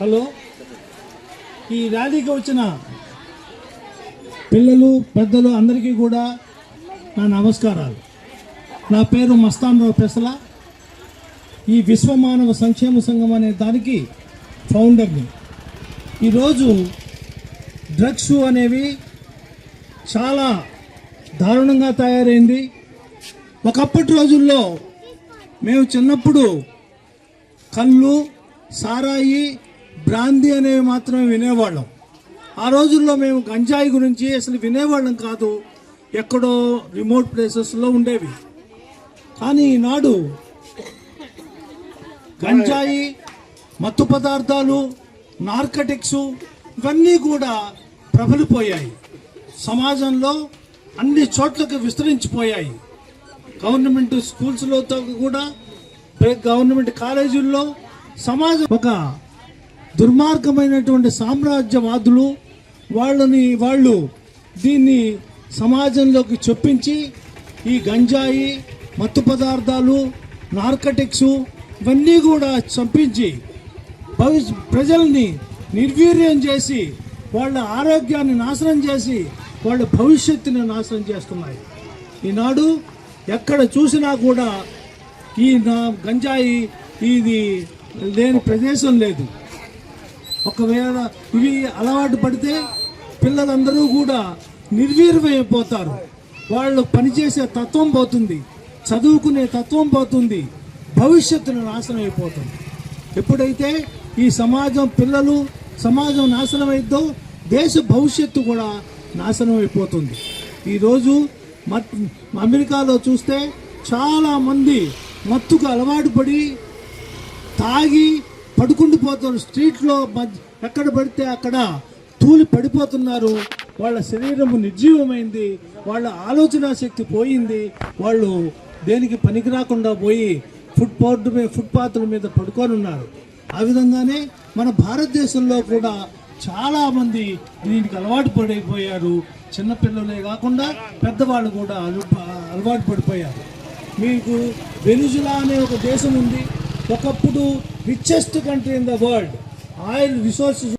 Hello. ఈ ర్యాలీకి వచ్చిన పిల్లలు పెద్దలు అందరికీ కూడా నా నమస్కారాలు. నా పేరు మస్తాన్ రావు పెసల. ఈ విశ్వమానవ సంక్షేమ సంఘం అనే దానికి ఫౌండర్ని ఈరోజు డ్రగ్స్ అనేవి చాలా దారుణంగా తయారైంది. ఒకప్పటి రోజుల్లో మేము చిన్నప్పుడు కళ్ళు సారాయి బ్రాందీ అనేవి మాత్రమే వినేవాళ్ళం. ఆ రోజుల్లో మేము గంజాయి గురించి అసలు వినేవాళ్ళం కాదు. ఎక్కడో రిమోట్ ప్లేసెస్లో ఉండేవి. కానీ ఈనాడు గంజాయి మత్తు పదార్థాలు నార్కటిక్స్ ఇవన్నీ కూడా ప్రబలిపోయాయి. సమాజంలో అన్ని చోట్లకు విస్తరించిపోయాయి. గవర్నమెంట్ స్కూల్స్లో కూడా గవర్నమెంట్ కాలేజీల్లో సమాజం ఒక దుర్మార్గమైనటువంటి సామ్రాజ్యవాదులు వాళ్ళని వాళ్ళు దీన్ని సమాజంలోకి చొప్పించి ఈ గంజాయి మత్తు పదార్థాలు నార్కటిక్స్ ఇవన్నీ కూడా చంపించి భవిష్య ప్రజల్ని నిర్వీర్యం చేసి వాళ్ళ ఆరోగ్యాన్ని నాశనం చేసి వాళ్ళ భవిష్యత్తుని నాశనం చేస్తున్నాయి. ఈనాడు ఎక్కడ చూసినా కూడా ఈ నా గంజాయి ఇది లేని ప్రదేశం లేదు. ఒకవేళ ఇవి అలవాటు పడితే పిల్లలందరూ కూడా నిర్వీర్యమైపోతారు. వాళ్ళు పనిచేసే తత్వం పోతుంది చదువుకునే తత్వం పోతుంది భవిష్యత్తును నాశనం అయిపోతుంది ఎప్పుడైతే ఈ సమాజం పిల్లలు సమాజం నాశనం అయిద్దో దేశ భవిష్యత్తు కూడా నాశనం అయిపోతుంది ఈరోజు అమెరికాలో చూస్తే చాలామంది మత్తుకు అలవాటు పడి తాగి పడుకుంటూ పడిపోతున్నారు. స్ట్రీట్లో మధ్య ఎక్కడ పడితే అక్కడ తూలి పడిపోతున్నారు. వాళ్ళ శరీరము నిర్జీవమైంది. వాళ్ళ ఆలోచన శక్తి పోయింది. వాళ్ళు దేనికి పనికి రాకుండా పోయి ఫుట్పాత్ మీద ఫుట్పాత్ల మీద పడుకొని ఉన్నారు. ఆ విధంగానే మన భారతదేశంలో కూడా చాలామంది దీనికి అలవాటు పడిపోయారు. చిన్నపిల్లలే కాకుండా పెద్దవాళ్ళు కూడా అలవాటు పడిపోయారు. మీకు వెనుజులా అనే ఒక దేశం ఉంది. ఒకప్పుడు richest country in the world oil resources